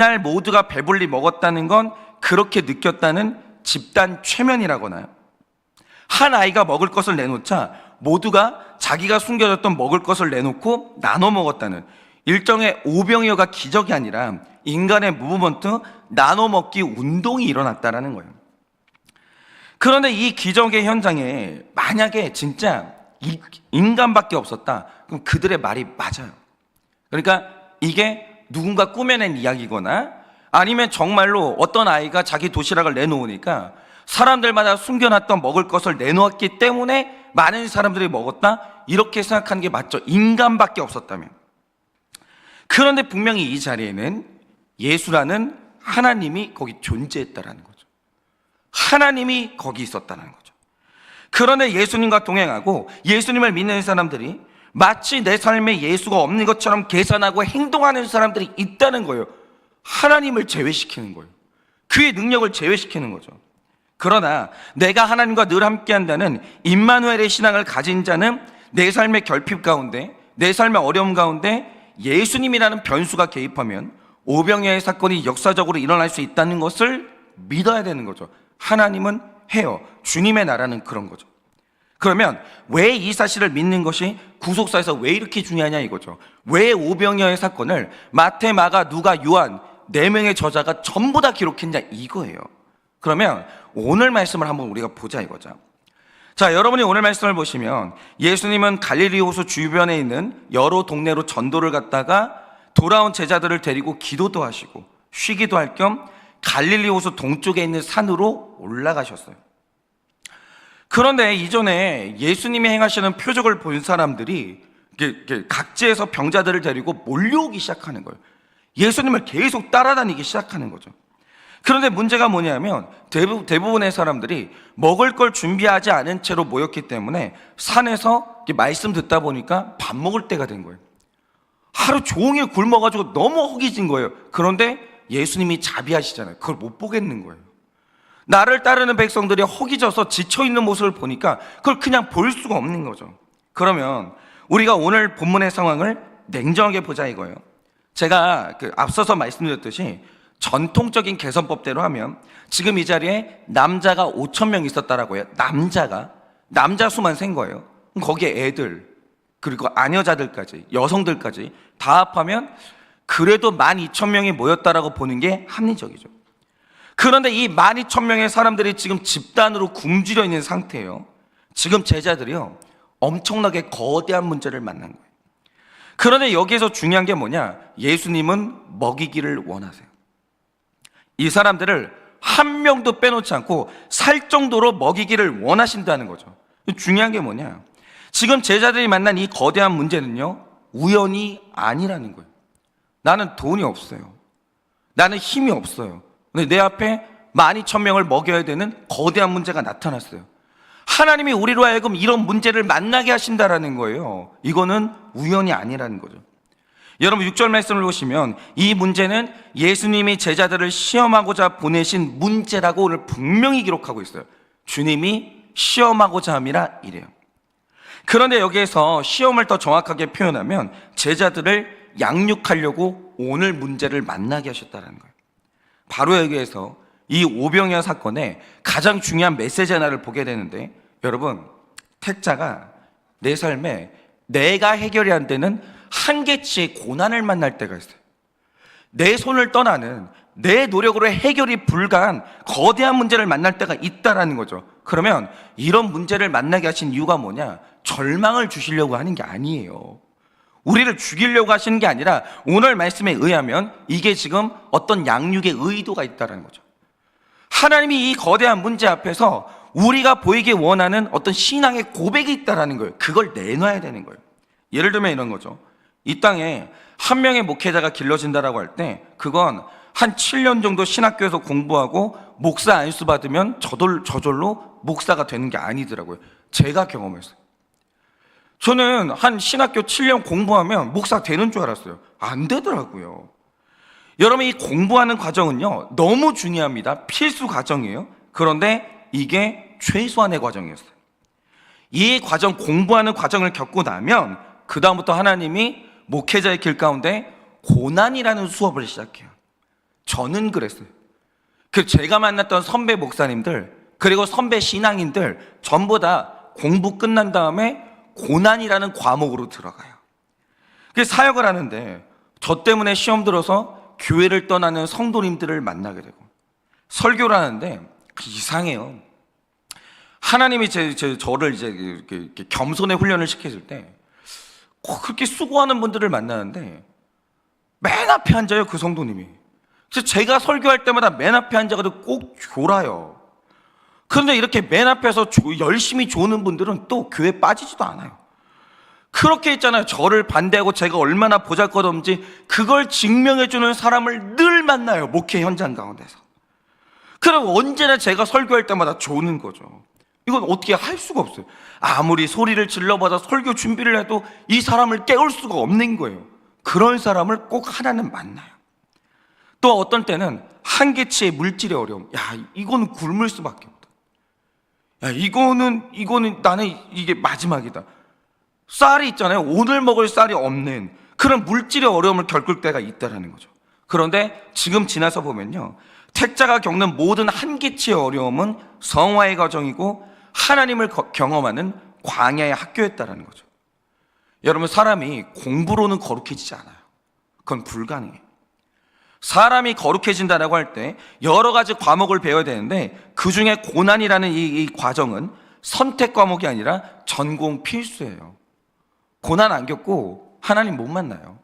날 모두가 배불리 먹었다는 건 그렇게 느꼈다는 집단 최면이라거나요. 한 아이가 먹을 것을 내놓자 모두가 자기가 숨겨졌던 먹을 것을 내놓고 나눠 먹었다는 일정의 오병이어가 기적이 아니라 인간의 무브먼트 나눠 먹기 운동이 일어났다라는 거예요. 그런데 이 기적의 현장에 만약에 진짜 이- 인간밖에 없었다. 그럼 그들의 말이 맞아요. 그러니까 이게 누군가 꾸며낸 이야기거나 아니면 정말로 어떤 아이가 자기 도시락을 내놓으니까 사람들마다 숨겨놨던 먹을 것을 내놓았기 때문에 많은 사람들이 먹었다. 이렇게 생각하는 게 맞죠. 인간밖에 없었다면. 그런데 분명히 이 자리에는 예수라는 하나님이 거기 존재했다라는 거죠. 하나님이 거기 있었다는 거죠. 그런데 예수님과 동행하고 예수님을 믿는 사람들이 마치 내 삶에 예수가 없는 것처럼 계산하고 행동하는 사람들이 있다는 거예요. 하나님을 제외시키는 거예요. 그의 능력을 제외시키는 거죠. 그러나 내가 하나님과 늘 함께 한다는 임마누엘의 신앙을 가진 자는 내 삶의 결핍 가운데, 내 삶의 어려움 가운데 예수님이라는 변수가 개입하면 오병이어의 사건이 역사적으로 일어날 수 있다는 것을 믿어야 되는 거죠. 하나님은 해요. 주님의 나라는 그런 거죠. 그러면 왜 이 사실을 믿는 것이 구속사에서 왜 이렇게 중요하냐 이거죠. 왜 오병이어의 사건을 마태, 마가, 누가, 요한 네 명의 저자가 전부 다 기록했냐 이거예요. 그러면 오늘 말씀을 한번 우리가 보자 이거죠. 자, 여러분이 오늘 말씀을 보시면 예수님은 갈릴리 호수 주변에 있는 여러 동네로 전도를 갔다가 돌아온 제자들을 데리고 기도도 하시고 쉬기도 할 겸 갈릴리 호수 동쪽에 있는 산으로 올라가셨어요. 그런데 이전에 예수님이 행하시는 표적을 본 사람들이 각지에서 병자들을 데리고 몰려오기 시작하는 거예요. 예수님을 계속 따라다니기 시작하는 거죠. 그런데 문제가 뭐냐면 대부, 대부분의 사람들이 먹을 걸 준비하지 않은 채로 모였기 때문에 산에서 말씀 듣다 보니까 밥 먹을 때가 된 거예요. 하루 종일 굶어가지고 너무 허기진 거예요. 그런데 예수님이 자비하시잖아요. 그걸 못 보겠는 거예요. 나를 따르는 백성들이 허기져서 지쳐있는 모습을 보니까 그걸 그냥 볼 수가 없는 거죠. 그러면 우리가 오늘 본문의 상황을 냉정하게 보자 이거예요. 제가 그 앞서서 말씀드렸듯이 전통적인 개선법대로 하면 지금 이 자리에 남자가 5천 명 있었다라고 해요. 남자가 남자 수만 센 거예요. 거기에 애들 그리고 아녀자들까지 여성들까지 다 합하면 그래도 12,000명이 모였다라고 보는 게 합리적이죠. 그런데 이 12,000명의 사람들이 지금 집단으로 굶주려 있는 상태예요. 지금 제자들이요. 엄청나게 거대한 문제를 만난 거예요. 그런데 여기에서 중요한 게 뭐냐? 예수님은 먹이기를 원하세요. 이 사람들을 한 명도 빼놓지 않고 살 정도로 먹이기를 원하신다는 거죠. 중요한 게 뭐냐? 지금 제자들이 만난 이 거대한 문제는요, 우연이 아니라는 거예요. 나는 돈이 없어요. 나는 힘이 없어요. 근데 내 앞에 12,000명을 먹여야 되는 거대한 문제가 나타났어요. 하나님이 우리로 하여금 이런 문제를 만나게 하신다라는 거예요. 이거는 우연이 아니라는 거죠. 여러분 6절 말씀을 보시면 이 문제는 예수님이 제자들을 시험하고자 보내신 문제라고 오늘 분명히 기록하고 있어요. 주님이 시험하고자 함이라 이래요. 그런데 여기에서 시험을 더 정확하게 표현하면 제자들을 양육하려고 오늘 문제를 만나게 하셨다는 거예요. 바로 여기에서 이 오병이어 사건의 가장 중요한 메시지 하나를 보게 되는데 여러분 택자가 내 삶에 내가 해결이 안 되는 한계치의 고난을 만날 때가 있어요. 내 손을 떠나는 내 노력으로 해결이 불가한 거대한 문제를 만날 때가 있다라는 거죠. 그러면 이런 문제를 만나게 하신 이유가 뭐냐? 절망을 주시려고 하는 게 아니에요. 우리를 죽이려고 하시는 게 아니라 오늘 말씀에 의하면 이게 지금 어떤 양육의 의도가 있다는 거죠. 하나님이 이 거대한 문제 앞에서 우리가 보이기 원하는 어떤 신앙의 고백이 있다라는 거예요. 그걸 내놔야 되는 거예요. 예를 들면 이런 거죠. 이 땅에 한 명의 목회자가 길러진다라고 할 때 그건 한 7년 정도 신학교에서 공부하고 목사 안수 받으면 저돌, 저절로 목사가 되는 게 아니더라고요. 제가 경험했어요. 저는 한 신학교 7년 공부하면 목사 되는 줄 알았어요. 안 되더라고요. 여러분 이 공부하는 과정은요 너무 중요합니다. 필수 과정이에요. 그런데 이게 최소한의 과정이었어요. 이 과정 공부하는 과정을 겪고 나면 그 다음부터 하나님이 목회자의 길 가운데 고난이라는 수업을 시작해요. 저는 그랬어요. 그 제가 만났던 선배 목사님들 그리고 선배 신앙인들 전부 다 공부 끝난 다음에 고난이라는 과목으로 들어가요. 그 사역을 하는데 저 때문에 시험 들어서 교회를 떠나는 성도님들을 만나게 되고 설교를 하는데 이상해요. 하나님이 제, 제 저를 이제 이렇게, 이렇게 겸손의 훈련을 시켜줄 때꼭 그렇게 수고하는 분들을 만나는데 맨 앞에 앉아요 그 성도님이. 그래서 제가 설교할 때마다 맨 앞에 앉아가지고 꼭 졸아요. 그런데 이렇게 맨 앞에서 조- 열심히 조는 분들은 또 교회 빠지지도 않아요. 그렇게 있잖아요. 저를 반대하고 제가 얼마나 보잘것없는지 그걸 증명해주는 사람을 늘 만나요. 목회 현장 가운데서. 그럼 언제나 제가 설교할 때마다 조는 거죠. 이건 어떻게 할 수가 없어요. 아무리 소리를 질러봐서 설교 준비를 해도 이 사람을 깨울 수가 없는 거예요. 그런 사람을 꼭 하나는 만나요. 또 어떤 때는 한계치의 물질의 어려움. 야, 이건 굶을 수밖에. 야, 이거는, 이거는 나는 이게 마지막이다. 쌀이 있잖아요. 오늘 먹을 쌀이 없는 그런 물질의 어려움을 겪을 때가 있다라는 거죠. 그런데 지금 지나서 보면요. 택자가 겪는 모든 한계치의 어려움은 성화의 과정이고 하나님을 거- 경험하는 광야의 학교였다라는 거죠. 여러분 사람이 공부로는 거룩해지지 않아요. 그건 불가능해요. 사람이 거룩해진다라고 할 때 여러 가지 과목을 배워야 되는데 그 중에 고난이라는 이, 이 과정은 선택 과목이 아니라 전공 필수예요. 고난 안 겪고 하나님 못 만나요.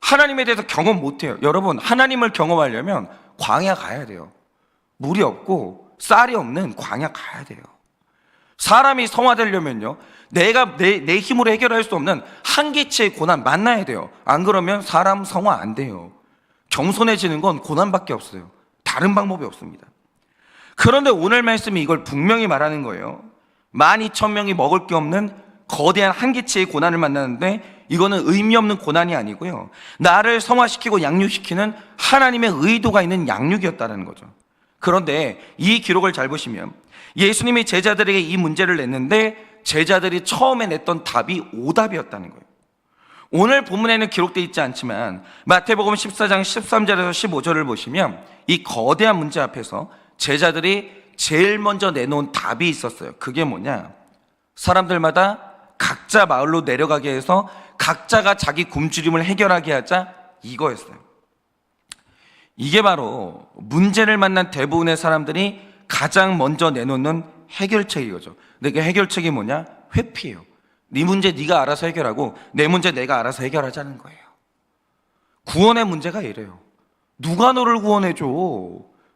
하나님에 대해서 경험 못 해요. 여러분, 하나님을 경험하려면 광야 가야 돼요. 물이 없고 쌀이 없는 광야 가야 돼요. 사람이 성화되려면요. 내가 내, 내 힘으로 해결할 수 없는 한계치의 고난 만나야 돼요. 안 그러면 사람 성화 안 돼요. 겸손해지는 건 고난밖에 없어요. 다른 방법이 없습니다. 그런데 오늘 말씀이 이걸 분명히 말하는 거예요. 12,000명이 먹을 게 없는 거대한 한계치의 고난을 만나는데 이거는 의미 없는 고난이 아니고요. 나를 성화시키고 양육시키는 하나님의 의도가 있는 양육이었다는 거죠. 그런데 이 기록을 잘 보시면 예수님이 제자들에게 이 문제를 냈는데 제자들이 처음에 냈던 답이 오답이었다는 거예요. 오늘 본문에는 기록되어 있지 않지만 마태복음 14장 13절에서 15절을 보시면 이 거대한 문제 앞에서 제자들이 제일 먼저 내놓은 답이 있었어요. 그게 뭐냐? 사람들마다 각자 마을로 내려가게 해서 각자가 자기 굶주림을 해결하게 하자 이거였어요. 이게 바로 문제를 만난 대부분의 사람들이 가장 먼저 내놓는 해결책이거죠. 근데 그 해결책이 뭐냐? 회피예요. 네 문제 네가 알아서 해결하고 내 문제 내가 알아서 해결하자는 거예요. 구원의 문제가 이래요. 누가 너를 구원해 줘?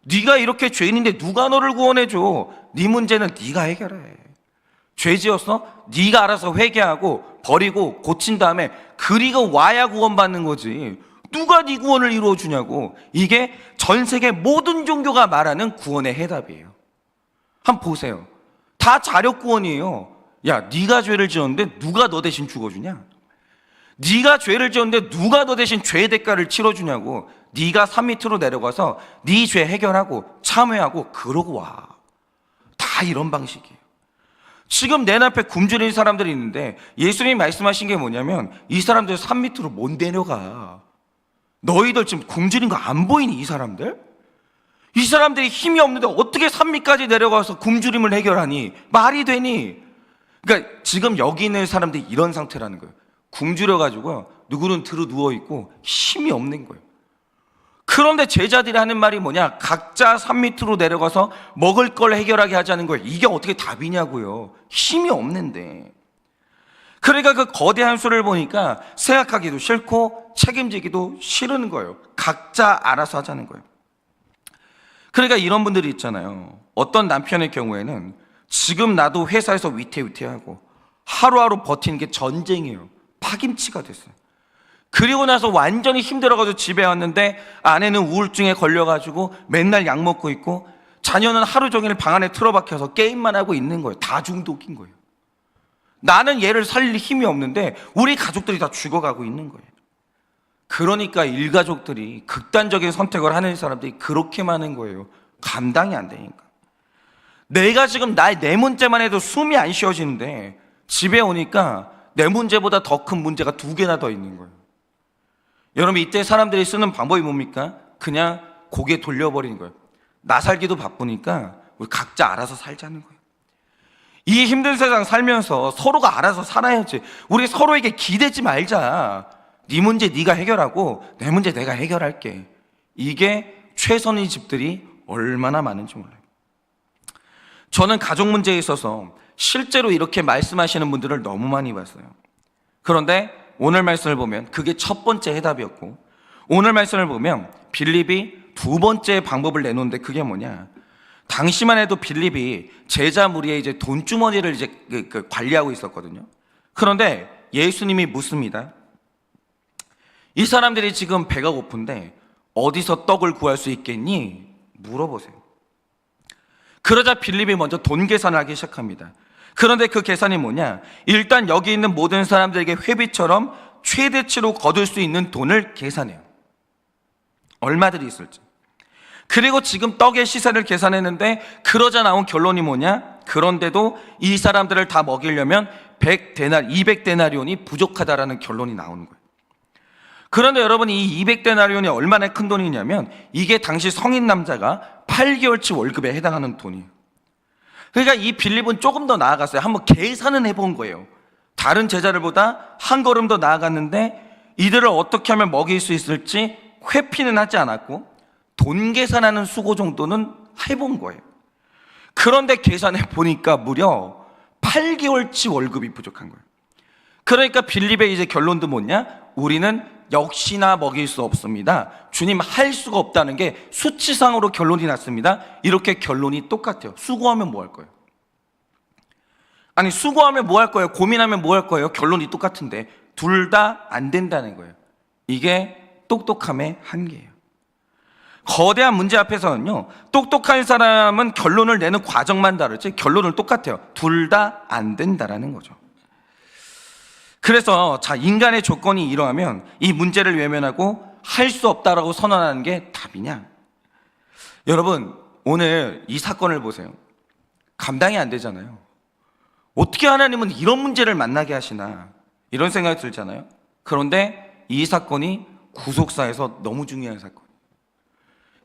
네가 이렇게 죄인인데 누가 너를 구원해 줘? 네 문제는 네가 해결해. 죄 지었어? 네가 알아서 회개하고 버리고 고친 다음에 그리고 와야 구원받는 거지. 누가 네 구원을 이루어 주냐고. 이게 전 세계 모든 종교가 말하는 구원의 해답이에요. 한번 보세요. 다 자력 구원이에요. 야, 네가 죄를 지었는데 누가 너 대신 죽어주냐? 네가 죄를 지었는데 누가 너 대신 죄의 대가를 치러주냐고. 네가 산 밑으로 내려가서 네 죄 해결하고 참회하고 그러고 와. 다 이런 방식이에요. 지금 내 앞에 굶주린 사람들이 있는데 예수님이 말씀하신 게 뭐냐면 이 사람들 산 밑으로 못 내려가. 너희들 지금 굶주린 거 안 보이니 이 사람들? 이 사람들이 힘이 없는데 어떻게 산 밑까지 내려가서 굶주림을 해결하니? 말이 되니? 그러니까 지금 여기 있는 사람들이 이런 상태라는 거예요. 굶주려 가지고 누구는 들어 누워 있고 힘이 없는 거예요. 그런데 제자들이 하는 말이 뭐냐? 각자 산 밑으로 내려가서 먹을 걸 해결하게 하자는 거예요. 이게 어떻게 답이냐고요. 힘이 없는데. 그러니까 그 거대한 수를 보니까 생각하기도 싫고 책임지기도 싫은 거예요. 각자 알아서 하자는 거예요. 그러니까 이런 분들이 있잖아요. 어떤 남편의 경우에는 지금 나도 회사에서 위태위태하고 하루하루 버티는 게 전쟁이에요. 파김치가 됐어요. 그리고 나서 완전히 힘들어가지고 집에 왔는데 아내는 우울증에 걸려가지고 맨날 약 먹고 있고 자녀는 하루 종일 방 안에 틀어박혀서 게임만 하고 있는 거예요. 다 중독인 거예요. 나는 얘를 살릴 힘이 없는데 우리 가족들이 다 죽어가고 있는 거예요. 그러니까 일가족들이 극단적인 선택을 하는 사람들이 그렇게 많은 거예요. 감당이 안 되니까. 내가 지금 나, 내 문제만 해도 숨이 안 쉬어지는데 집에 오니까 내 문제보다 더 큰 문제가 두 개나 더 있는 거예요. 여러분, 이때 사람들이 쓰는 방법이 뭡니까? 그냥 고개 돌려버리는 거예요. 나 살기도 바쁘니까 우리 각자 알아서 살자는 거예요. 이 힘든 세상 살면서 서로가 알아서 살아야지. 우리 서로에게 기대지 말자. 네 문제 네가 해결하고 내 문제 내가 해결할게. 이게 최선의 집들이 얼마나 많은지 몰라요. 저는 가족 문제에 있어서 실제로 이렇게 말씀하시는 분들을 너무 많이 봤어요. 그런데 오늘 말씀을 보면 그게 첫 번째 해답이었고 오늘 말씀을 보면 빌립이 두 번째 방법을 내놓는데 그게 뭐냐? 당시만 해도 빌립이 제자 무리의 이제 돈 주머니를 이제 그- 그 관리하고 있었거든요. 그런데 예수님이 묻습니다. 이 사람들이 지금 배가 고픈데 어디서 떡을 구할 수 있겠니? 물어보세요. 그러자 빌립이 먼저 돈 계산을 하기 시작합니다. 그런데 그 계산이 뭐냐? 일단 여기 있는 모든 사람들에게 회비처럼 최대치로 거둘 수 있는 돈을 계산해요. 얼마들이 있을지. 그리고 지금 떡의 시세를 계산했는데 그러자 나온 결론이 뭐냐? 그런데도 이 사람들을 다 먹이려면 100데나 200데나리온이 부족하다라는 결론이 나오는 거예요. 그런데 여러분 이 200데나리온이 얼마나 큰 돈이냐면 이게 당시 성인 남자가 8개월치 월급에 해당하는 돈이에요. 그러니까 이 빌립은 조금 더 나아갔어요. 한번 계산은 해본 거예요. 다른 제자들보다 한 걸음 더 나아갔는데 이들을 어떻게 하면 먹일 수 있을지 회피는 하지 않았고 돈 계산하는 수고 정도는 해본 거예요. 그런데 계산해 보니까 무려 8개월치 월급이 부족한 거예요. 그러니까 빌립의 이제 결론도 뭐냐? 우리는 역시나 먹일 수 없습니다. 주님 할 수가 없다는 게 수치상으로 결론이 났습니다. 이렇게 결론이 똑같아요. 수고하면 뭐 할 거예요? 아니 수고하면 뭐 할 거예요? 고민하면 뭐 할 거예요? 결론이 똑같은데 둘 다 안 된다는 거예요. 이게 똑똑함의 한계예요. 거대한 문제 앞에서는요, 똑똑한 사람은 결론을 내는 과정만 다르지 결론은 똑같아요. 둘 다 안 된다라는 거죠. 그래서 자 인간의 조건이 이러하면 이 문제를 외면하고 할 수 없다라고 선언하는 게 답이냐? 여러분 오늘 이 사건을 보세요. 감당이 안 되잖아요. 어떻게 하나님은 이런 문제를 만나게 하시나 이런 생각이 들잖아요. 그런데 이 사건이 구속사에서 너무 중요한 사건.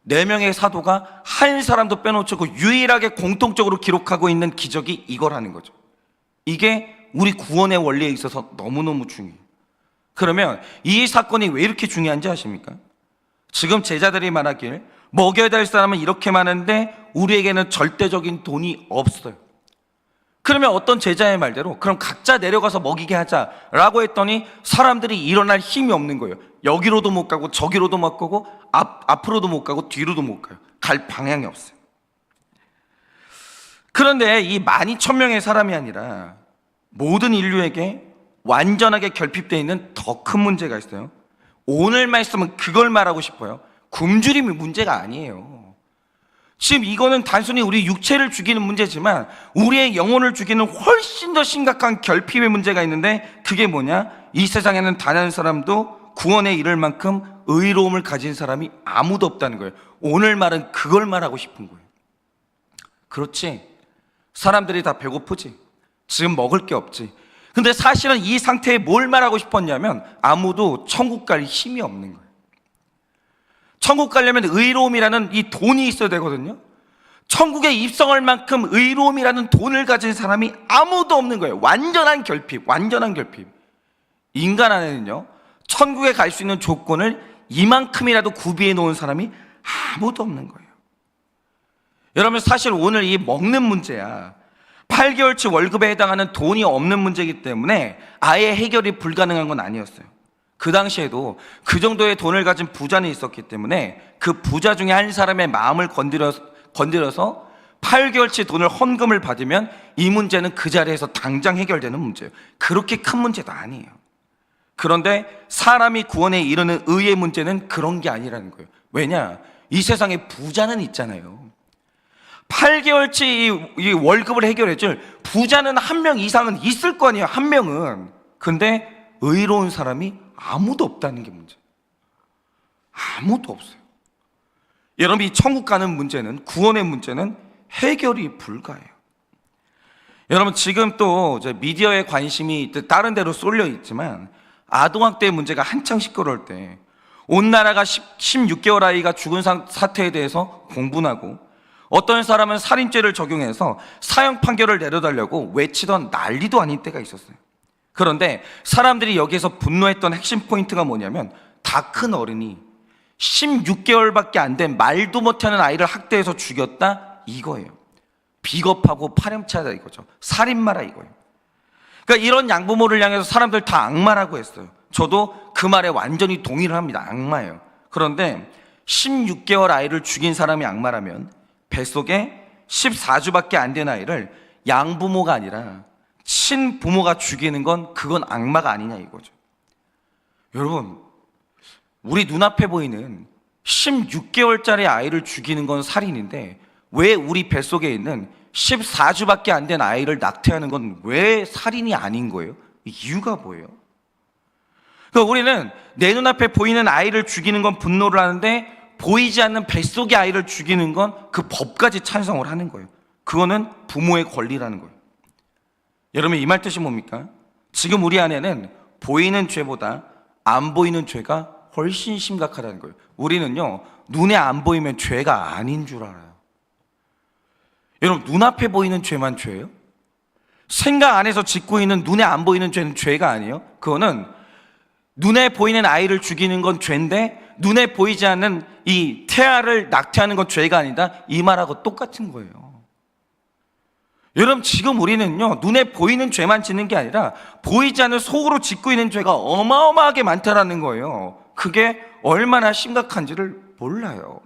네 명의 사도가 한 사람도 빼놓고 유일하게 공통적으로 기록하고 있는 기적이 이거라는 거죠. 이게 우리 구원의 원리에 있어서 너무너무 중요해요. 그러면 이 사건이 왜 이렇게 중요한지 아십니까? 지금 제자들이 말하길 먹여야 될 사람은 이렇게 많은데 우리에게는 절대적인 돈이 없어요. 그러면 어떤 제자의 말대로 그럼 각자 내려가서 먹이게 하자라고 했더니 사람들이 일어날 힘이 없는 거예요. 여기로도 못 가고 저기로도 못 가고 앞, 앞으로도 못 가고 뒤로도 못 가요. 갈 방향이 없어요. 그런데 이만 이천 명의 사람이 아니라 모든 인류에게 완전하게 결핍되어 있는 더 큰 문제가 있어요. 오늘 말씀은 그걸 말하고 싶어요. 굶주림이 문제가 아니에요. 지금 이거는 단순히 우리 육체를 죽이는 문제지만 우리의 영혼을 죽이는 훨씬 더 심각한 결핍의 문제가 있는데 그게 뭐냐? 이 세상에는 단 한 사람도 구원에 이를 만큼 의로움을 가진 사람이 아무도 없다는 거예요. 오늘 말은 그걸 말하고 싶은 거예요. 그렇지. 사람들이 다 배고프지. 지금 먹을 게 없지. 근데 사실은 이 상태에 뭘 말하고 싶었냐면 아무도 천국 갈 힘이 없는 거예요. 천국 가려면 의로움이라는 이 돈이 있어야 되거든요. 천국에 입성할 만큼 의로움이라는 돈을 가진 사람이 아무도 없는 거예요. 완전한 결핍, 완전한 결핍. 인간 안에는요, 천국에 갈 수 있는 조건을 이만큼이라도 구비해 놓은 사람이 아무도 없는 거예요. 여러분, 사실 오늘 이 먹는 문제야. 8개월치 월급에 해당하는 돈이 없는 문제이기 때문에 아예 해결이 불가능한 건 아니었어요. 그 당시에도 그 정도의 돈을 가진 부자는 있었기 때문에 그 부자 중에 한 사람의 마음을 건드려, 건드려서 8개월치 돈을 헌금을 받으면 이 문제는 그 자리에서 당장 해결되는 문제예요. 그렇게 큰 문제도 아니에요. 그런데 사람이 구원에 이르는 의의 문제는 그런 게 아니라는 거예요. 왜냐? 이 세상에 부자는 있잖아요. 8개월치 이, 이 월급을 해결해 줄 부자는 한 명 이상은 있을 거 아니에요. 한 명은. 근데 의로운 사람이 아무도 없다는 게 문제. 아무도 없어요. 여러분 이 천국 가는 문제는 구원의 문제는 해결이 불가해요. 여러분 지금 또 이제 미디어의 관심이 다른 데로 쏠려 있지만 아동학대 문제가 한창 시끄러울 때 온 나라가 10, 16개월 아이가 죽은 사- 사태에 대해서 공분하고 어떤 사람은 살인죄를 적용해서 사형 판결을 내려달라고 외치던 난리도 아닌 때가 있었어요. 그런데 사람들이 여기에서 분노했던 핵심 포인트가 뭐냐면 다 큰 어른이 16개월밖에 안 된 말도 못하는 아이를 학대해서 죽였다 이거예요. 비겁하고 파렴치하다 이거죠. 살인마라 이거예요. 그러니까 이런 양부모를 향해서 사람들 다 악마라고 했어요. 저도 그 말에 완전히 동의를 합니다. 악마예요. 그런데 16개월 아이를 죽인 사람이 악마라면 뱃속에 14주밖에 안 된 아이를 양부모가 아니라 친부모가 죽이는 건 그건 악마가 아니냐 이거죠. 여러분, 우리 눈앞에 보이는 16개월짜리 아이를 죽이는 건 살인인데 왜 우리 뱃속에 있는 14주밖에 안 된 아이를 낙태하는 건 왜 살인이 아닌 거예요? 이유가 뭐예요? 그러니까 우리는 내 눈앞에 보이는 아이를 죽이는 건 분노를 하는데 보이지 않는 뱃속의 아이를 죽이는 건 그 법까지 찬성을 하는 거예요. 그거는 부모의 권리라는 거예요. 여러분 이 말 뜻이 뭡니까? 지금 우리 안에는 보이는 죄보다 안 보이는 죄가 훨씬 심각하다는 거예요. 우리는요 눈에 안 보이면 죄가 아닌 줄 알아요. 여러분 눈앞에 보이는 죄만 죄예요? 생각 안에서 짓고 있는 눈에 안 보이는 죄는 죄가 아니에요? 그거는 눈에 보이는 아이를 죽이는 건 죄인데 눈에 보이지 않는 이 태아를 낙태하는 건 죄가 아니다. 이 말하고 똑같은 거예요. 여러분 지금 우리는요 눈에 보이는 죄만 짓는 게 아니라 보이지 않는 속으로 짓고 있는 죄가 어마어마하게 많다라는 거예요. 그게 얼마나 심각한지를 몰라요.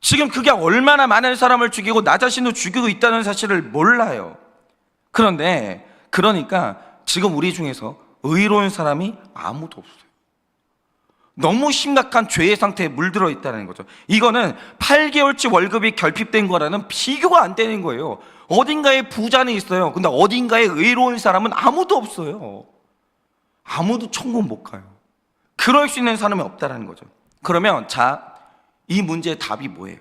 지금 그게 얼마나 많은 사람을 죽이고 나 자신도 죽이고 있다는 사실을 몰라요. 그런데 그러니까 지금 우리 중에서 의로운 사람이 아무도 없어요. 너무 심각한 죄의 상태에 물들어 있다는 거죠. 이거는 8개월치 월급이 결핍된 거라는 비교가 안 되는 거예요. 어딘가에 부자는 있어요. 근데 어딘가에 의로운 사람은 아무도 없어요. 아무도 천국 못 가요. 그럴 수 있는 사람이 없다라는 거죠. 그러면 자, 이 문제의 답이 뭐예요?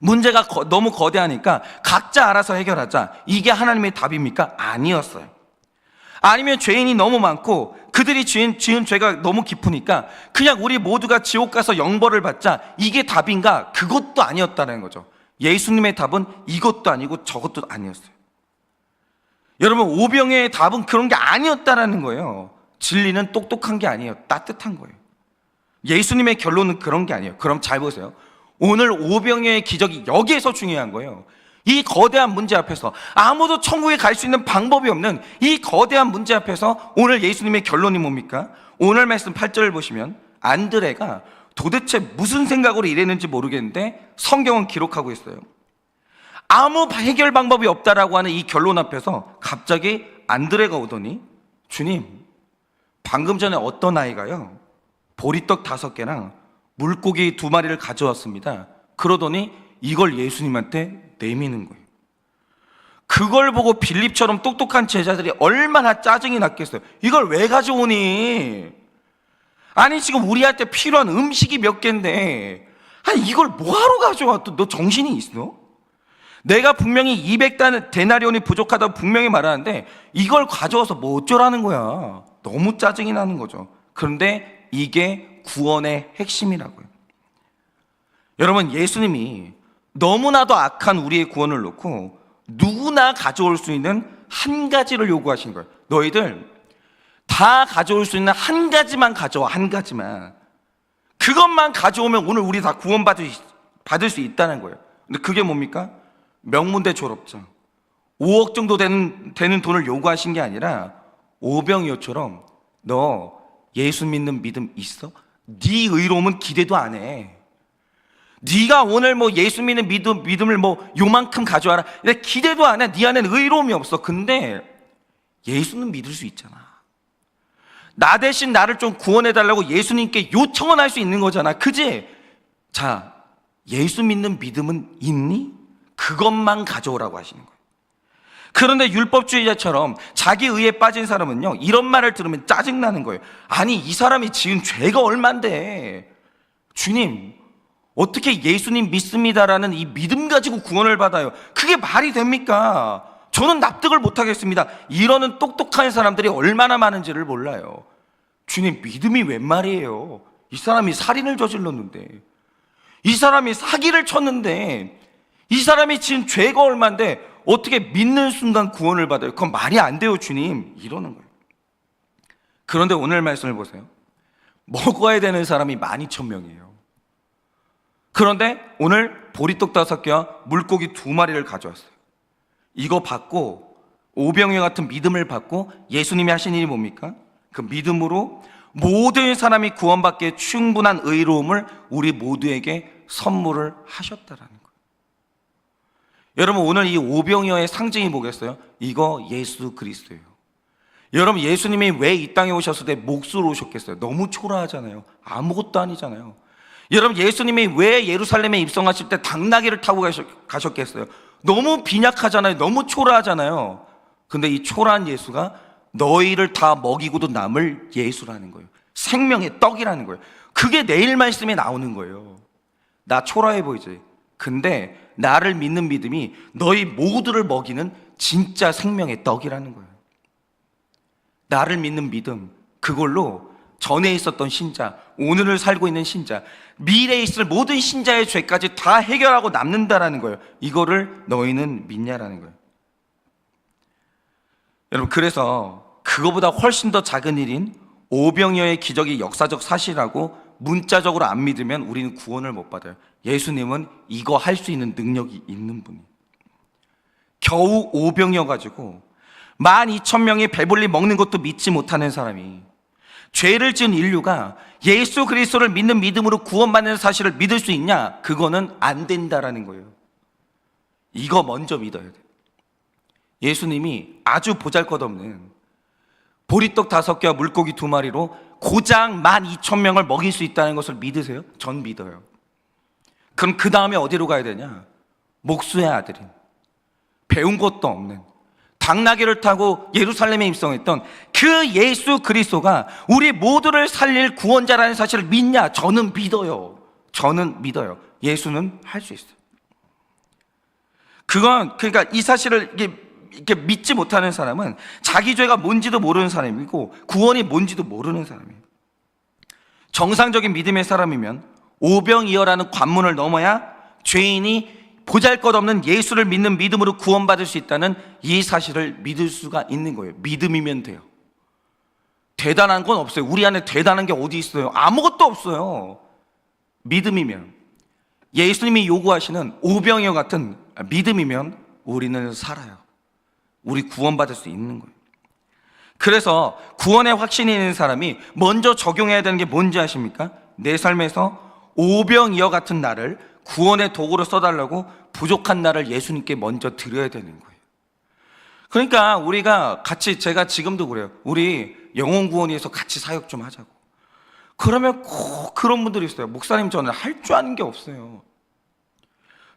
문제가 거- 너무 거대하니까 각자 알아서 해결하자. 이게 하나님의 답입니까? 아니었어요. 아니면 죄인이 너무 많고 그들이 지은, 지은 죄가 너무 깊으니까 그냥 우리 모두가 지옥 가서 영벌을 받자. 이게 답인가? 그것도 아니었다는 거죠. 예수님의 답은 이것도 아니고 저것도 아니었어요. 여러분, 오병의 답은 그런 게 아니었다라는 거예요. 진리는 똑똑한 게 아니에요. 따뜻한 거예요. 예수님의 결론은 그런 게 아니에요. 그럼 잘 보세요. 오늘 오병이의 기적이 여기에서 중요한 거예요. 이 거대한 문제 앞에서 아무도 천국에 갈 수 있는 방법이 없는 이 거대한 문제 앞에서 오늘 예수님의 결론이 뭡니까? 오늘 말씀 8절을 보시면 안드레가 도대체 무슨 생각으로 이랬는지 모르겠는데 성경은 기록하고 있어요. 아무 해결 방법이 없다라고 하는 이 결론 앞에서 갑자기 안드레가 오더니 주님, 방금 전에 어떤 아이가요? 보리떡 다섯 개랑 물고기 두 마리를 가져왔습니다. 그러더니 이걸 예수님한테 내미는 거예요. 그걸 보고 빌립처럼 똑똑한 제자들이 얼마나 짜증이 났겠어요. 이걸 왜 가져오니? 아니 지금 우리한테 필요한 음식이 몇 개인데 아니 이걸 뭐하러 가져와? 또 너 정신이 있어? 내가 분명히 200단 데나리온이 부족하다고 분명히 말하는데 이걸 가져와서 뭐 어쩌라는 거야. 너무 짜증이 나는 거죠. 그런데 이게 구원의 핵심이라고요. 여러분, 예수님이 너무나도 악한 우리의 구원을 놓고 누구나 가져올 수 있는 한 가지를 요구하신 거예요. 너희들 다 가져올 수 있는 한 가지만 가져와, 한 가지만. 그것만 가져오면 오늘 우리 다 구원받을 받을 수 있다는 거예요. 근데 그게 뭡니까? 명문대 졸업장. 5억 정도 되는, 되는 돈을 요구하신 게 아니라 오병이어처럼 너 예수 믿는 믿음 있어? 네 의로움은 기대도 안 해. 네가 오늘 뭐 예수 믿는 믿음, 믿음을 뭐 요만큼 가져와라. 근데 기대도 안 해. 네 안에는 의로움이 없어. 근데 예수는 믿을 수 있잖아. 나 대신 나를 좀 구원해 달라고 예수님께 요청은 할 수 있는 거잖아. 그지? 자, 예수 믿는 믿음은 있니? 그것만 가져오라고 하시는 거예요. 그런데 율법주의자처럼 자기 의에 빠진 사람은요, 이런 말을 들으면 짜증나는 거예요. 아니, 이 사람이 지은 죄가 얼만데. 주님, 어떻게 예수님 믿습니다라는 이 믿음 가지고 구원을 받아요? 그게 말이 됩니까? 저는 납득을 못 하겠습니다. 이러는 똑똑한 사람들이 얼마나 많은지를 몰라요. 주님, 믿음이 웬 말이에요? 이 사람이 살인을 저질렀는데, 이 사람이 사기를 쳤는데, 이 사람이 지금 죄가 얼만데, 어떻게 믿는 순간 구원을 받아요? 그건 말이 안 돼요, 주님. 이러는 거예요. 그런데 오늘 말씀을 보세요. 먹어야 되는 사람이 12,000명이에요. 그런데 오늘 보리떡 다섯 개와 물고기 두 마리를 가져왔어요. 이거 받고 오병이어 같은 믿음을 받고 예수님이 하신 일이 뭡니까? 그 믿음으로 모든 사람이 구원받기에 충분한 의로움을 우리 모두에게 선물을 하셨다라는 거예요. 여러분 오늘 이 오병이어의 상징이 뭐겠어요? 이거 예수 그리스도예요. 여러분 예수님이 왜 이 땅에 오셨을 때 몫으로 오셨겠어요? 너무 초라하잖아요. 아무것도 아니잖아요. 여러분 예수님이 왜 예루살렘에 입성하실 때 당나귀를 타고 가셨- 가셨겠어요? 너무 빈약하잖아요. 너무 초라하잖아요. 근데 이 초라한 예수가 너희를 다 먹이고도 남을 예수라는 거예요. 생명의 떡이라는 거예요. 그게 내일 말씀에 나오는 거예요. 나 초라해 보이지? 근데 나를 믿는 믿음이 너희 모두를 먹이는 진짜 생명의 떡이라는 거예요. 나를 믿는 믿음, 그걸로 전에 있었던 신자, 오늘을 살고 있는 신자, 미래에 있을 모든 신자의 죄까지 다 해결하고 남는다라는 거예요. 이거를 너희는 믿냐라는 거예요. 여러분, 그래서 그거보다 훨씬 더 작은 일인 오병이어의 기적이 역사적 사실이라고 문자적으로 안 믿으면 우리는 구원을 못 받아요. 예수님은 이거 할 수 있는 능력이 있는 분이. 겨우 오병이어 가지고 만 이천 명이 배불리 먹는 것도 믿지 못하는 사람이 죄를 지은 인류가 예수 그리스도를 믿는 믿음으로 구원받는 사실을 믿을 수 있냐? 그거는 안 된다라는 거예요. 이거 먼저 믿어야 돼. 예수님이 아주 보잘것없는 보리떡 다섯 개와 물고기 두 마리로 고장 만 이천 명을 먹일 수 있다는 것을 믿으세요? 전 믿어요. 그럼 그 다음에 어디로 가야 되냐? 목수의 아들인 배운 것도 없는 당나귀를 타고 예루살렘에 입성했던 그 예수 그리스도가 우리 모두를 살릴 구원자라는 사실을 믿냐? 저는 믿어요. 저는 믿어요. 예수는 할 수 있어요. 그건 그러니까 이 사실을 이게 이렇게 믿지 못하는 사람은 자기 죄가 뭔지도 모르는 사람이고 구원이 뭔지도 모르는 사람이에요. 정상적인 믿음의 사람이면 오병이어라는 관문을 넘어야 죄인이 보잘 것 없는 예수를 믿는 믿음으로 구원받을 수 있다는 이 사실을 믿을 수가 있는 거예요. 믿음이면 돼요. 대단한 건 없어요. 우리 안에 대단한 게 어디 있어요? 아무것도 없어요. 믿음이면 예수님이 요구하시는 오병이어 같은 믿음이면 우리는 살아요. 우리 구원받을 수 있는 거예요. 그래서 구원의 확신이 있는 사람이 먼저 적용해야 되는 게 뭔지 아십니까? 내 삶에서 오병이어 같은 나를 구원의 도구로 써달라고 부족한 나를 예수님께 먼저 드려야 되는 거예요. 그러니까 우리가 같이 제가 지금도 그래요. 우리 영혼 구원위에서 같이 사역 좀 하자고. 그러면 꼭 그런 분들이 있어요. 목사님 저는 할 줄 아는 게 없어요.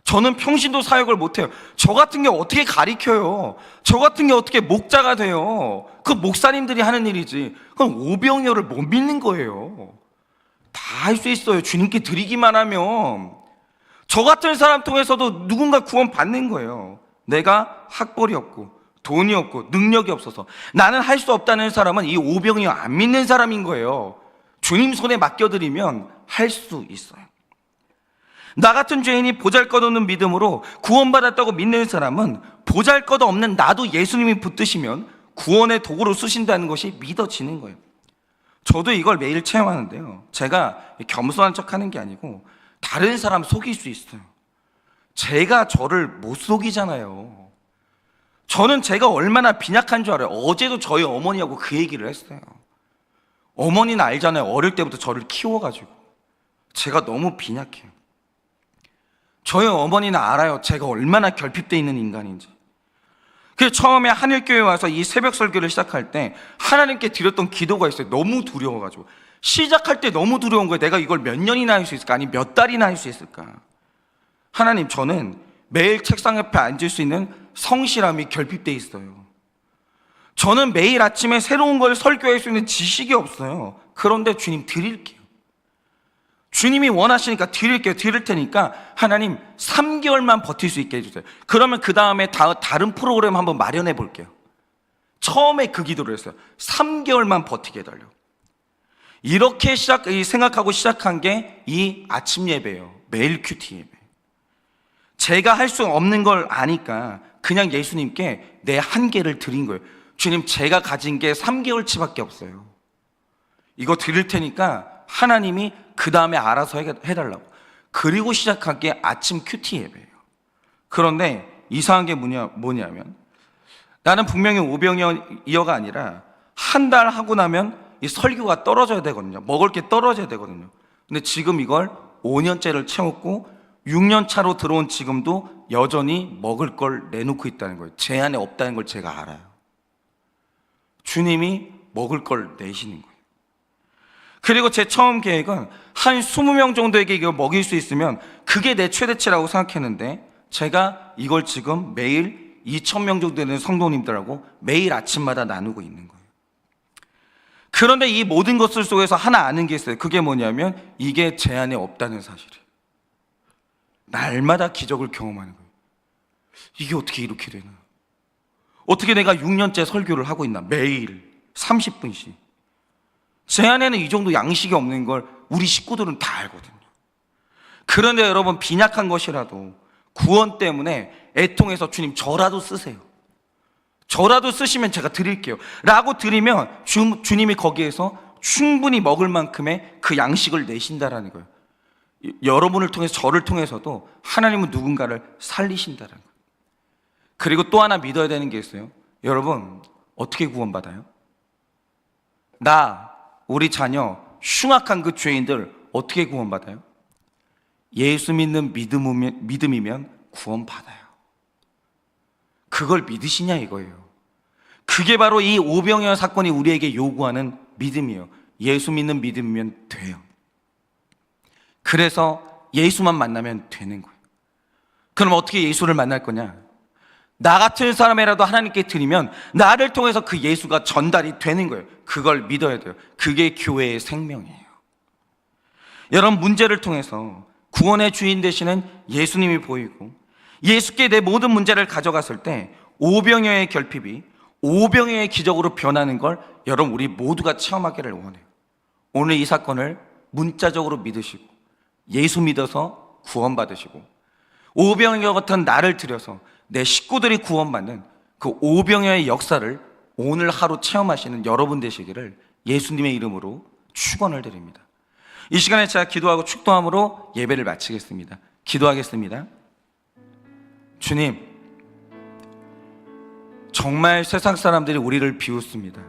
저는 평신도 사역을 못해요. 저 같은 게 어떻게 가리켜요? 저 같은 게 어떻게 목자가 돼요? 그 목사님들이 하는 일이지. 그럼 오병이어를 못 믿는 거예요. 다 할 수 있어요. 주님께 드리기만 하면. 저 같은 사람 통해서도 누군가 구원 받는 거예요. 내가 학벌이 없고, 돈이 없고, 능력이 없어서. 나는 할 수 없다는 사람은 이 오병이어 안 믿는 사람인 거예요. 주님 손에 맡겨드리면 할 수 있어요. 나 같은 죄인이 보잘것없는 믿음으로 구원받았다고 믿는 사람은 보잘것없는 나도 예수님이 붙드시면 구원의 도구로 쓰신다는 것이 믿어지는 거예요. 저도 이걸 매일 체험하는데요. 제가 겸손한 척 하는 게 아니고 다른 사람 속일 수 있어요. 제가 저를 못 속이잖아요. 저는 제가 얼마나 빈약한 줄 알아요. 어제도 저희 어머니하고 그 얘기를 했어요. 어머니는 알잖아요. 어릴 때부터 저를 키워가지고. 제가 너무 빈약해요. 저희 어머니는 알아요. 제가 얼마나 결핍되어 있는 인간인지. 그래서 처음에 하늘교회 와서 이 새벽 설교를 시작할 때 하나님께 드렸던 기도가 있어요. 너무 두려워가지고. 시작할 때 너무 두려운 거예요. 내가 이걸 몇 년이나 할 수 있을까? 아니 몇 달이나 할 수 있을까? 하나님, 저는 매일 책상 옆에 앉을 수 있는 성실함이 결핍되어 있어요. 저는 매일 아침에 새로운 걸 설교할 수 있는 지식이 없어요. 그런데 주님 드릴게요. 주님이 원하시니까 드릴게요. 드릴 테니까 하나님 3개월만 버틸 수 있게 해주세요. 그러면 그 다음에 다른 프로그램 한번 마련해 볼게요. 처음에 그 기도를 했어요. 3개월만 버티게 해달라고. 이렇게 시작, 이 생각하고 시작한 게 이 아침 예배예요. 매일 큐티 예배. 제가 할 수 없는 걸 아니까 그냥 예수님께 내 한계를 드린 거예요. 주님, 제가 가진 게 3개월치밖에 없어요. 이거 드릴 테니까 하나님이 그 다음에 알아서 해- 해달라고. 그리고 시작한 게 아침 큐티 예배예요. 그런데 이상한 게 뭐냐, 뭐냐면 나는 분명히 오병이어가 아니라 한 달 하고 나면 이 설교가 떨어져야 되거든요. 먹을 게 떨어져야 되거든요. 근데 지금 이걸 5년째를 채웠고 6년 차로 들어온 지금도 여전히 먹을 걸 내놓고 있다는 거예요. 제 안에 없다는 걸 제가 알아요. 주님이 먹을 걸 내시는 거예요. 그리고 제 처음 계획은 한 20명 정도에게 이걸 먹일 수 있으면 그게 내 최대치라고 생각했는데 제가 이걸 지금 매일 2,000명 정도 되는 성도님들하고 매일 아침마다 나누고 있는 거예요. 그런데 이 모든 것들 속에서 하나 아는 게 있어요. 그게 뭐냐면 이게 제 안에 없다는 사실이에요. 날마다 기적을 경험하는 거예요. 이게 어떻게 이렇게 되나? 어떻게 내가 6년째 설교를 하고 있나? 매일 30분씩. 제 안에는 이 정도 양식이 없는 걸 우리 식구들은 다 알거든요. 그런데 여러분 빈약한 것이라도 구원 때문에 애통해서 주님 저라도 쓰세요. 저라도 쓰시면 제가 드릴게요. 라고 드리면 주, 주님이 거기에서 충분히 먹을 만큼의 그 양식을 내신다라는 거예요. 이- 여러분을 통해서 저를 통해서도 하나님은 누군가를 살리신다라는 거예요. 그리고 또 하나 믿어야 되는 게 있어요. 여러분 어떻게 구원받아요? 나, 우리 자녀, 흉악한 그 죄인들 어떻게 구원받아요? 예수 믿는 믿음이면, 믿음이면 구원받아요. 그걸 믿으시냐 이거예요. 그게 바로 이 오병이어 사건이 우리에게 요구하는 믿음이에요. 예수 믿는 믿음이면 돼요. 그래서 예수만 만나면 되는 거예요. 그럼 어떻게 예수를 만날 거냐? 나 같은 사람이라도 하나님께 드리면 나를 통해서 그 예수가 전달이 되는 거예요. 그걸 믿어야 돼요. 그게 교회의 생명이에요. 여러분 문제를 통해서 구원의 주인 되시는 예수님이 보이고 예수께 내 모든 문제를 가져갔을 때 오병여의 결핍이 오병여의 기적으로 변하는 걸 여러분 우리 모두가 체험하기를 원해요. 오늘 이 사건을 문자적으로 믿으시고 예수 믿어서 구원받으시고 오병여 같은 나를 들여서 내 식구들이 구원받는 그 오병여의 역사를 오늘 하루 체험하시는 여러분 되시기를 예수님의 이름으로 축원을 드립니다. 이 시간에 제가 기도하고 축도함으로 예배를 마치겠습니다. 기도하겠습니다. 주님, 정말 세상 사람들이 우리를 비웃습니다.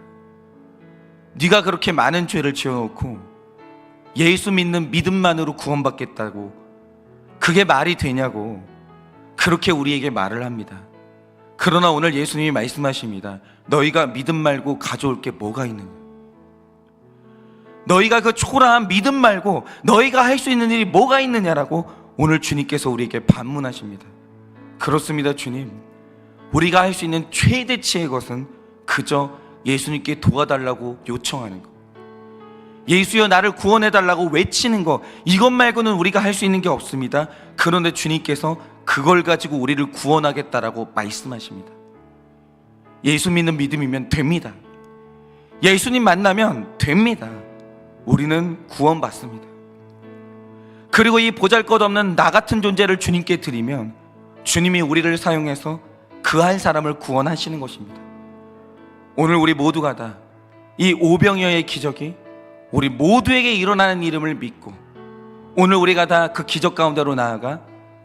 네가 그렇게 많은 죄를 지어놓고 예수 믿는 믿음만으로 구원받겠다고 그게 말이 되냐고 그렇게 우리에게 말을 합니다. 그러나 오늘 예수님이 말씀하십니다. 너희가 믿음 말고 가져올 게 뭐가 있느냐? 너희가 그 초라한 믿음 말고 너희가 할 수 있는 일이 뭐가 있느냐라고 오늘 주님께서 우리에게 반문하십니다. 그렇습니다, 주님. 우리가 할 수 있는 최대치의 것은 그저 예수님께 도와달라고 요청하는 것. 예수여 나를 구원해 달라고 외치는 것. 이것 말고는 우리가 할 수 있는 게 없습니다. 그런데 주님께서 그걸 가지고 우리를 구원하겠다라고 말씀하십니다. 예수 믿는 믿음이면 됩니다. 예수님 만나면 됩니다. 우리는 구원받습니다. 그리고 이 보잘것없는 나 같은 존재를 주님께 드리면 주님이 우리를 사용해서 그 한 사람을 구원하시는 것입니다. 오늘 우리 모두가 다 이 오병이어의 기적이 우리 모두에게 일어나는 이름을 믿고 오늘 우리가 다 그 기적 가운데로 나아가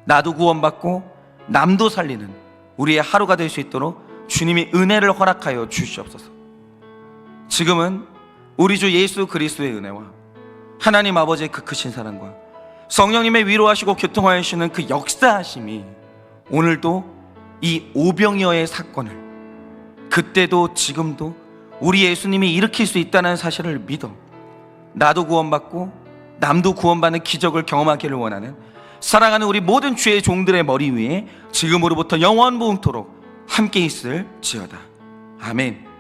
나도 구원받고 남도 살리는 우리의 하루가 될 수 있도록 주님이 은혜를 허락하여 주시옵소서. 지금은 우리 주 예수 그리스도의 은혜와 하나님 아버지의 그 크신 사랑과 성령님의 위로하시고 교통하시는 그 역사하심이 오늘도 이 오병이어의 사건을 그때도 지금도 우리 예수님이 일으킬 수 있다는 사실을 믿어 나도 구원받고 남도 구원받는 기적을 경험하기를 원하는 사랑하는 우리 모든 주의 종들의 머리 위에 지금으로부터 영원부흥토록 함께 있을 지어다. 아멘.